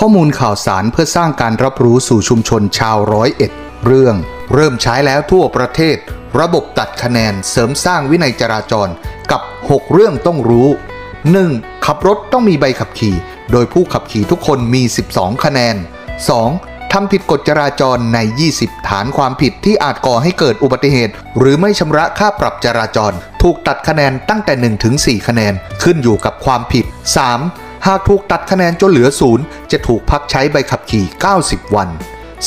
ข้อมูลข่าวสารเพื่อสร้างการรับรู้สู่ชุมชนชาวร้อยเอ็ด เรื่อง เริ่มใช้แล้วทั่วประเทศ ระบบตัดคะแนนเสริมสร้างวินัยจราจรกับ 6 เรื่องต้องรู้ 1. ขับรถต้องมีใบขับขี่ โดยผู้ขับขี่ทุกคนมี 12 คะแนน 2. ทำผิดกฎจราจรใน 20 ฐานความผิดที่อาจก่อให้เกิดอุบัติเหตุ หรือไม่ชำระค่าปรับจราจร ถูกตัดคะแนนตั้งแต่1ถึง4คะแนน ขึ้นอยู่กับความผิด 3. หากถูกตัดคะแนนจนเหลือศูนย์จะถูกพักใช้ใบขับขี่ 90 วัน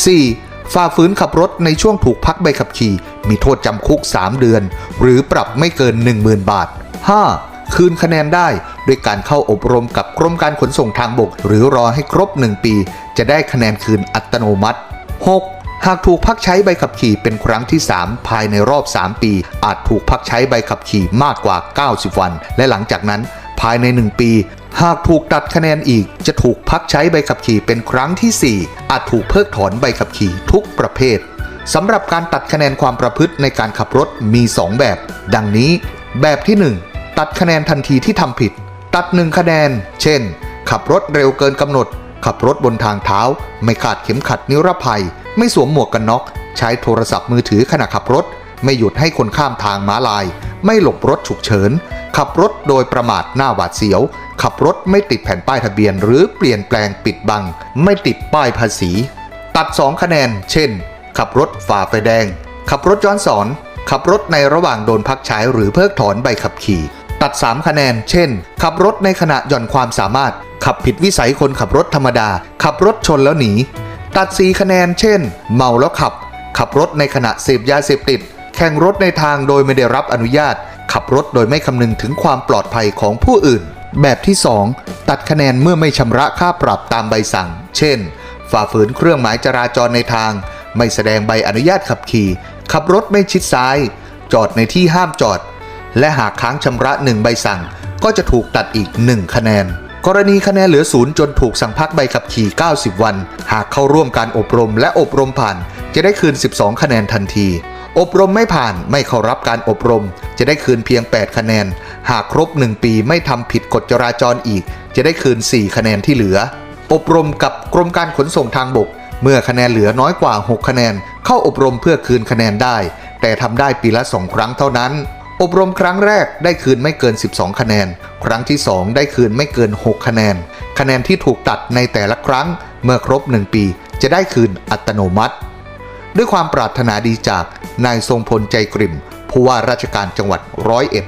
4. ฝ่าฝืนขับรถในช่วงถูกพักใบขับขี่ มีโทษจำคุก 3 เดือน หรือปรับไม่เกิน 10,000 บาท 5. คืนคะแนนได้ด้วยการเข้าอบรมกับกรมการขนส่งทางบก หรือรอให้ครบ 1 ปี จะได้คะแนนคืนอัตโนมัติ 6. หากถูกพักใช้ใบขับขี่เป็นครั้งที่ 3 ภายในรอบ 3 ปี อาจถูกพักใช้ใบขับขี่มากกว่า 90 วัน และหลังจากนั้น ภายใน 1 ปี หากถูกตัดคะแนนอีกจะถูกพักใช้ใบขับขี่เป็นครั้งทีสี่ 4 อาจถูกเพิกถอนใบขับขี่ทุกประเภทสำหรับการตัดคะแนนความประพฤติในการขับรถมี 2 แบบ ดังนี้ แบบที่ 1 ตัดคะแนนทันทีที่ทำผิด ตัด 1 คะแนน เช่น ขับรถเร็วเกินกำหนด ขับรถบนทางเท้า ไม่คาดเข็มขัดนิรภัย ไม่สวมหมวกกันน็อก ใช้โทรศัพท์มือถือขณะขับรถ ไม่หยุดให้คนข้ามทางม้าลาย ไม่หลบรถฉุกเฉิน ขับรถโดยประมาทหน้าหวาดเสียว ขับรถไม่ติดแผ่นป้ายทะเบียน หรือเปลี่ยนแปลงปิดบัง ไม่ติดป้ายภาษี ตัด 2 คะแนน เช่น ขับรถฝ่าไฟแดง ขับรถย้อนสอน ขับรถในระหว่างโดนพักใช้หรือเพิกถอนใบขับขี่ ตัด 3 คะแนน เช่น ขับรถในขณะหย่อนความสามารถ ขับผิดวิสัยคนขับรถธรรมดา ขับรถชนแล้วหนี ตัด 4 คะแนน เช่น เมาแล้วขับ ขับรถในขณะเสพยาเสพติด แข่งรถในทางโดยไม่ได้รับอนุญาต ขับรถโดยไม่คำนึงถึงความปลอดภัยของผู้อื่น แบบที่ 2 ตัดคะแนนเมื่อไม่ชำระค่าปรับตามใบสั่ง เช่น ฝ่าฝืนเครื่องหมายจราจรในทาง ไม่แสดงใบอนุญาตขับขี่ ขับรถไม่ชิดซ้าย จอดในที่ห้ามจอด และหากค้างชำระหนึ่งใบสั่ง ก็จะถูกตัดอีก 1 คะแนน กรณีคะแนนเหลือศูนย์จนถูกสั่งพักใบขับขี่ 90 วัน หากเข้าร่วมการอบรมและอบรมผ่าน จะได้คืน 12 คะแนนทันที อบรมไม่ผ่านไม่เข้ารับการอบรม จะได้คืนเพียง 8 คะแนน หากครบ 1 ปีไม่ทำผิดกฎจราจรอีก จะได้คืน 4 คะแนนที่เหลือ อบรมกับกรมการขนส่งทางบก เมื่อคะแนนเหลือน้อยกว่า 6 คะแนน เข้าอบรมเพื่อคืนคะแนนได้ แต่ทำได้ปีละ 2 ครั้งเท่านั้น อบรมครั้งแรกได้คืนไม่เกิน 12 คะแนน ครั้งที่ 2 ได้คืนไม่เกิน 6 คะแนน คะแนนที่ถูกตัดในแต่ละครั้ง เมื่อครบ 1 ปี จะได้คืนอัตโนมัติ ด้วยความปรารถนาดีจากนายทรงพลใจกริ่มผู้ว่าราชการจังหวัดร้อยเอ็ด